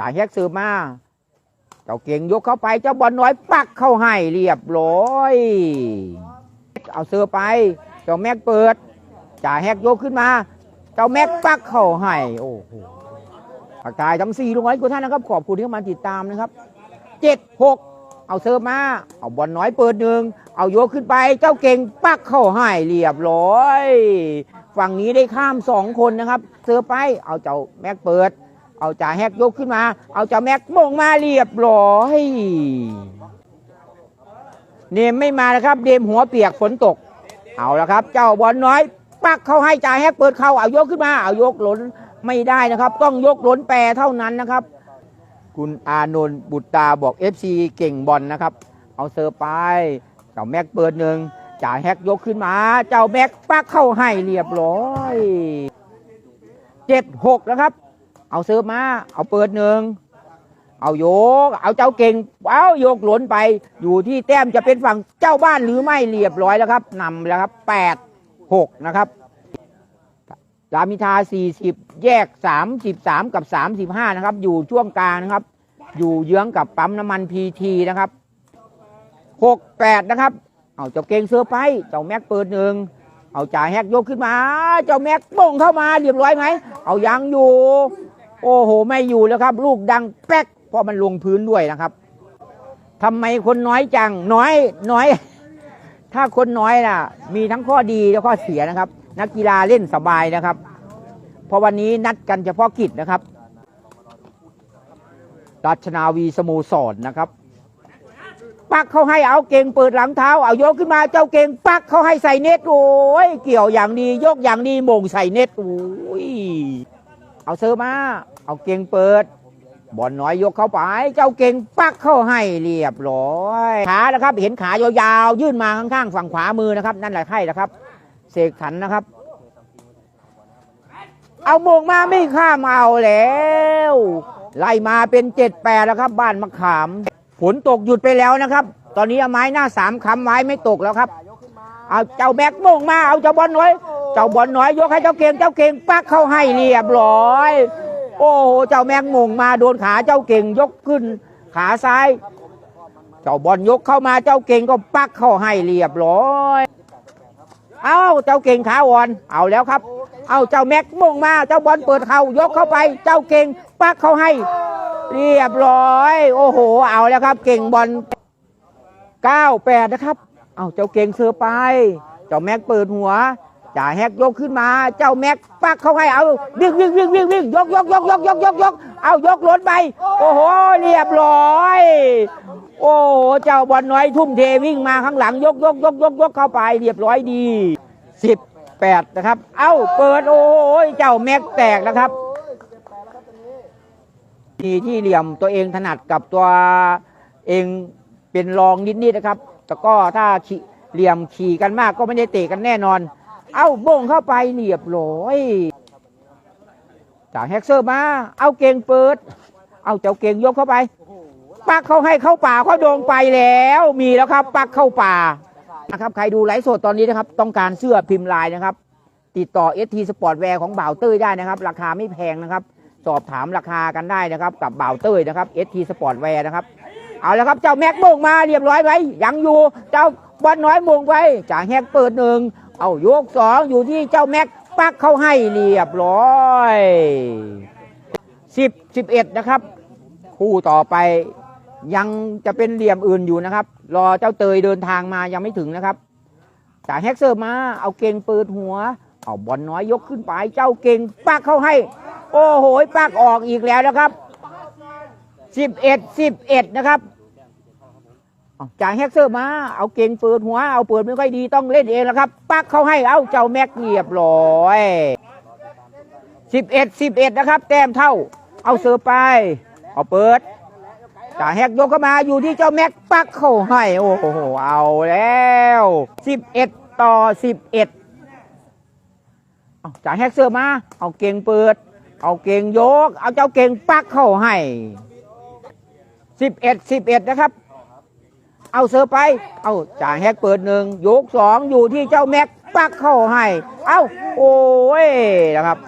จ่าแฮกสืบมา เจ้าเก่งยกเข้าไป เจ้าบอลน้อยปักเข้าให้เรียบร้อย เอาเสือไป เจ้าแม็กเปิด จ่าแฮกยกขึ้นมา เจ้าแม็กปักเข้าให้ โอ้โหปากกายทั้งสี่ลุงร้อยกว่าท่านนะครับ ขอบคุณที่เข้ามาติดตามนะครับเจ็ดหกเอาเสิร์ฟมา เอาบอลน้อยเปิดหนึ่ง เอาโยกขึ้นไป เจ้าเก่งปักเข้าให้เรียบร้อย ฝั่งนี้ได้ข้ามสองคนนะครับเสิร์ฟไป เอาเจ้าแม็กเปิด เอาจ่าแฮกยกขึ้นมา เอาเจ้าแม็กมงมาเรียบร้อยเนมไม่มานะครับเดมหัวเปียกฝนตก เอาละครับ เจ้าบอลน้อย ปักเข้าให้จ่าแฮกเปิดเข้าเอายกขึ้นมา เอายกหล่นไม่ได้นะครับ ต้องยกหล่นแปรเท่านั้นนะครับ คุณอานนท์บุตรตาบอก FC เก่งบอลนะครับ เอาเซอร์ไปเจ้าแม็กเปิดหนึ่งจ่าแฮกยกขึ้นมา เจ้าแม็กปักเข้าให้เรียบร้อยเจ็ดหกนะครับ เอาเซิร์ฟมา เอาเปิดหนึ่งเอาโยก เอาเจ้าเก่งเอาโยกหล่นไป อยู่ที่แต้มจะเป็นฝั่งเจ้าบ้านหรือไม่เรียบร้อยแล้วครับนำแล้วครับแปดหกนะครับรามอินทรา40แยก33กับ35นะครับ อยู่ช่วงกลางนะครับ อยู่เยื้องกับปั๊มน้ำมันพีทีนะครับ68นะครับ เอาเจ้าเก่งเสือไป เจ้าแม็กเปิดหนึ่งเอาจ่าแฮกยกขึ้นมา เจ้าแม็กโป่งเข้ามาเรียบร้อยไหม เอายังอยู่ โอ้โห ไม่อยู่แล้วครับ ลูกดังแป๊กเพราะมันลงพื้นด้วยนะครับทำไมคนน้อยจังน้อยน้อย ถ้าคนน้อยน่ะ มีทั้งข้อดีและข้อเสียนะครับ นักกีฬาเล่นสบายนะครับ เพราะวันนี้นัดกันเฉพาะกิจนะครับราชนาวีสโมสรนะครับ ปักเขาให้เอาเก่งเปิดหลังเท้า เอายกขึ้นมาเจ้าเก่ง ปักเขาให้ใส่เน็ตโอ้ยเกี่ยวอย่างดียกอย่างดีมงใส่เน็ตโอ้ย เอาเซอร์มา เอาเก่งเปิด บอลน้อยยกเข้าไป เจ้าเก่งปักเข้าให้เรียบร้อยขานะครับ เห็นขายาวๆยื่นมาข้างๆฝั่งขวามือนะครับ นั่นแหละไข่นะครับ เสกขันนะครับ เอาโมงมาไม่ข้ามเอาแล้ว ไล่มาเป็นเจ็ดแปดแล้วครับ บ้านมะขามฝนตกหยุดไปแล้วนะครับ ตอนนี้เอาไม้หน้าสามคำไว้ไม่ตกแล้วครับ เอาเจ้าแบกโมงมาเอาเจ้าบอลน้อย เจ้าบอลน้อยยกให้เจ้าเก่งเจ้าเก่งปักเข้าให้เรียบร้อย โอ้โหเจ้าแมงมงมาโดนขาเจ้าเก่งยกขึ้น ขาซ้าย เจ้าบอลยกเข้ามาเจ้าเก่งก็ปักเข้าให้เรียบร้อยเอาเจ้าเก่งขาอ่อนเอาแล้วครับ เอาเจ้าแม็กมงมาเจ้าบอลเปิดเขายกเข้าไป เจ้าเก่งปักเข้าให้ เรียบร้อย โอ้โห เอาแล้วครับ เก่งบอล98นะครับ เอาเจ้าเก่งเสือไป เจ้าแม็กเปิดหัว จ่าแฮกยกขึ้นมา เจ้าแม็กปักเข้าให้เอาวิ่งวิ่งวิ่งวิ่งวิ่งยกยกยกยกยกยกยกเอายกล้นไป โอ้โหเรียบร้อย โอ้โหเจ้าบอลน้อยทุ่มเทวิ่งมาข้างหลังยกยกยกยกยกเข้าไปเรียบร้อยดีสิบแปดนะครับ เอ้าเปิดโอ้โหเจ้าแม็กแตกนะครับมีที่เหลี่ยมตัวเองถนัดกับตัวเองเป็นรองนิดๆนะครับ แต่ก็ถ้าเหลี่ยมขี่กันมากก็ไม่ได้เตะกันแน่นอน เอ้าบ่งเข้าไปเรียบร้อยจากแฮกเซอร์มา เอาเก่งเปิด เอาเจ้าเก่งยกเข้าไป ปักเขาให้เข้าป่าเขาโดงไปแล้ว มีแล้วครับ ปักเข้าป่านะครับใครดูไลฟ์สดตอนนี้นะครับ ต้องการเสื้อพิมพ์ลายนะครับ ติดต่อ ST Sport Wear ของบ่าวเต้ยได้นะครับ ราคาไม่แพงนะครับ สอบถามราคากันได้นะครับ กับบ่าวเต้ยนะครับ ST Sport Wear นะครับเอาแล้วครับเจ้าแม็กโมงมาเรียบร้อยไว้ยังอยู่เจ้าบอลน้อยโมงไว้จ่าแฮกเปิดหนึ่ง เอายกสองอยู่ที่เจ้าแม็กปักเข้าให้เรียบร้อยสิบสิบเอ็ดนะครับ คู่ต่อไปยังจะเป็นเหลี่ยมอื่นอยู่นะครับ รอเจ้าเตยเดินทางมายังไม่ถึงนะครับจ่าแฮกเซอร์มาเอาเก่งเปิดหัว เอาบอลน้อยยกขึ้นไปเจ้าเก่งปักเข้าให้ โอ้โหปักออกอีกแล้วนะครับสิบเอ็ดสิบเอ็ดนะครับ เอาจ่าแฮกเซอร์มา เอาเก่งเปิดหัว เอาเปิดไม่ค่อยดีต้องเล่นเองแล้วครับ ปักเข้าให้เอาเจ้าแม็กเรียบร้อยสิบเอ็ดสิบเอ็ดนะครับ แต้มเท่า เอาเสือร์ไป เอาเปิดจ่าแฮกยกเข้ามาอยู่ที่เจ้าแม็กปักเข้าให้ โอ้โห เอาแล้วสิบเอ็ดต่อสิบเอ็ดจ่าแฮกเสื้อมา เอาเก่งเปิด เอาเก่งยก เอาเจ้าเก่งปักเข้าให้สิบเอ็ดสิบเอ็ดนะครับ เอาเสือไป เอาจ่าแฮกเปิดหนึ่งยกสองอยู่ที่เจ้าแม็กปักเข้าให้ เอาโอ้ยนะครับ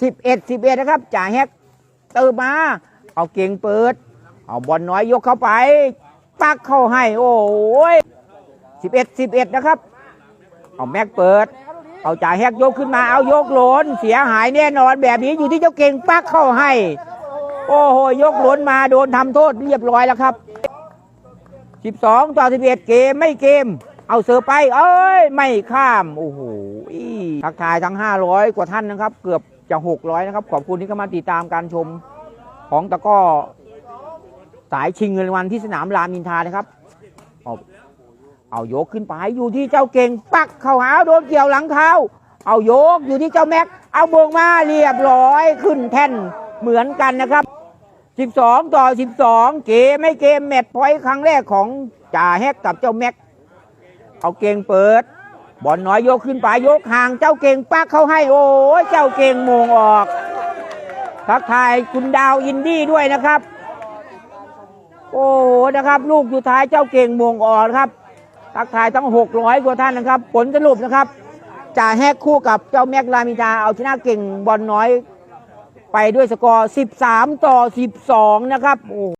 สิบเอ็ดสิบเอ็ดนะครับจ่าแฮกเติมมา เอาเก่งเปิด เอาบอลน้อยยกเข้าไป ปักเข้าให้ โอ้ยสิบเอ็ดสิบเอ็ดนะครับ เอาแม็กเปิด เอาจ่าแฮกยกขึ้นมา เอายกหลนเสียหายแน่นอนแบบนี้อยู่ที่เจ้าเก่งปักเข้าให้ โอ้โหยกหลนมาโดนทำโทษเรียบร้อยแล้วครับ 12 ต่อ 11 เกมไม่เกม เอาเสือไป เอ้ย ไม่ข้าม โอ้โหทักทายทั้ง 500 กว่าท่านนะครับ เกือบจะ 600 นะครับ ขอบคุณที่เข้ามาติดตามการชมของตะก้อสายชิงเงินรางวัลที่สนามรามอินทานะครับ เอาเอายกขึ้นไปอยู่ที่เจ้าเก่ง ปักเข้าหาโดนเกี่ยวหลังเท้า เอายกอยู่ที่เจ้าแม็ก เอาโบงมาเรียบร้อยขึ้นแท่นเหมือนกันนะครับ 12 ต่อ 12 เกมไม่เกมแมตช์พอยต์ครั้งแรกของจ่าแฮกกับเจ้าแม็ก เอาเก่งเปิด บอลน้อยยกขึ้นไปยกห่างเจ้าเก่งปักเข้าให้ โอ้เจ้าเก่งมงออกทักทายคุณดาวอินดี้ด้วยนะครับ โอ้โหนะครับ ลูกอยู่ท้ายเจ้าเก่งมงออกครับทักทายทั้ง 600 กว่าท่านนะครับ ผลสรุปนะครับจ่าแฮกคู่กับเจ้าแม็กลามินทาเอาชนะเก่งบอลน้อย ไปด้วยสกอร์ 13 ต่อ 12 นะครับโอ้